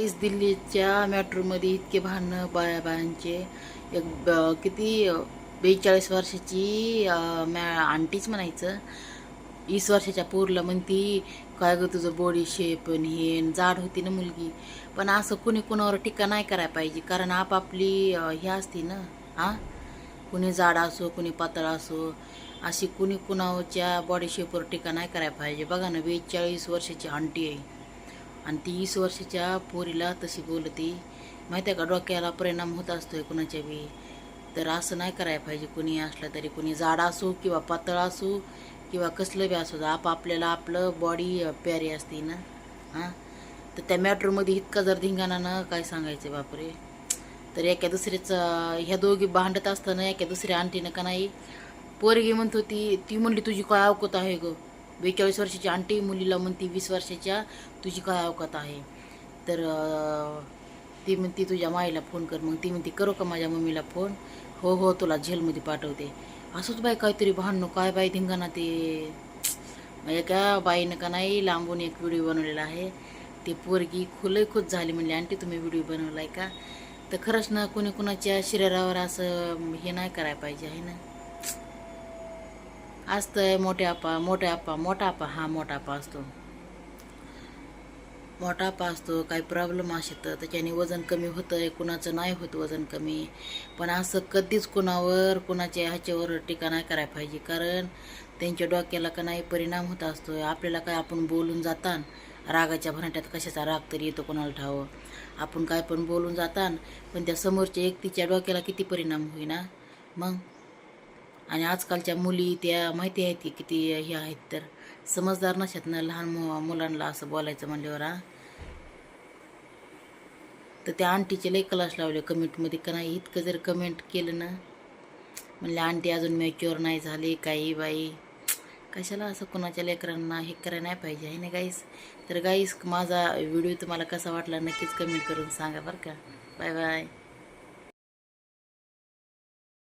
इस दिल्लीच्या मेट्रोमध्ये इतके भांडणं बाया बायांचे एक किती बेचाळीस वर्षाची मॅ आंटीच म्हणायचं. वीस वर्षाच्या पोरला म्हणती काय गं तुझं बॉडी शेप आणि हे जाड होती ना मुलगी. पण असं कुणी कुणावर टीका नाही करायला पाहिजे कारण आपापली हे असते ना हां? कुणी जाड असो कुणी पातळ असो अशी कुणी कुणाच्या बॉडी शेपवर टीका नाही करायला पाहिजे. बघा ना बेचाळीस वर्षाची आंटी आहे. आणि ती वीस वर्षाच्या पोरीला तशी बोलती. माहिती आहे का डोक्याला परिणाम होत असतोय कुणाच्या बी. तर असं नाही करायला पाहिजे. कुणी असलं तरी कुणी जाड असो किंवा पातळ असो किंवा कसलं बी असो आप आपल्याला आपलं बॉडी प्यारी असते ना. हां? तर त्या मॅट्रोमध्ये इतका जर धिंगाणा ना काय सांगायचं बापरे. तर एका दुसऱ्याचं ह्या दोघी भांडत असताना एका दुसऱ्या आंटीनं का नाही पोरगी म्हणत होती ती म्हणली तुझी काय अवकत आहे गं? बेचाळीस वर्षाची आंटी मुलीला म्हणती वीस वर्षाच्या तुझी काय अवकात आहे? तर ती म्हणती तुझ्या माईला फोन कर. मग ती म्हणती करू का माझ्या मम्मीला फोन? हो हो तुला झेलमध्ये पाठवते. असंच बाई काहीतरी भांडणं काय बाई धिंगाणा ते? मग एका बाईनं का नाही लांबून एक व्हिडिओ बनवलेला आहे. ती पोरगी खुलही खुश झाली म्हणली आंटी तुम्ही व्हिडिओ बनवलाय का? तर खरंच ना कोणी कुणाच्या शरीरावर असं हे नाही करायला पाहिजे आहे ना? असतंय मोठ्या आप्पा मोठ्या आप्पा मोठा आप्पा हा मोठा आप्पा असतो. मोठा आप्पा असतो काही प्रॉब्लेम असतं त्याच्याने वजन कमी होतंय कुणाचं नाही होत वजन कमी. पण असं कधीच कुणावर कुणाच्या ह्याच्यावर टीका नाही करायला पाहिजे. कारण त्यांच्या डोक्याला का नाही परिणाम होत असतो. आपल्याला काय आपण बोलून जातान रागाच्या भराट्यात कशाचा राग तरी येतो कोणाला ठावं? आपण काय पण बोलून जातान पण त्या समोरच्या व्यक्तीच्या डोक्याला किती परिणाम होईना? मग आणि आजकालच्या मुली त्या माहिती आहेत की किती हे आहेत तर. समजदार नसतात ना लहान मु मुलांना असं बोलायचं म्हणल्यावर हा. तर त्या आंटीचे लई क्लास लावले कमेंटमध्ये का नाही इतकं जर कमेंट केलं ना म्हणलं आंटी अजून मॅच्युअर नाही झाली काही बाई. कशाला असं कोणाच्या लेकरांना हे करायला नाही पाहिजे आहे ना गाईस तर गाईस माझा व्हिडिओ तुम्हाला कसा वाटला नक्कीच कमेंट करून सांगा बरं का. Bye bye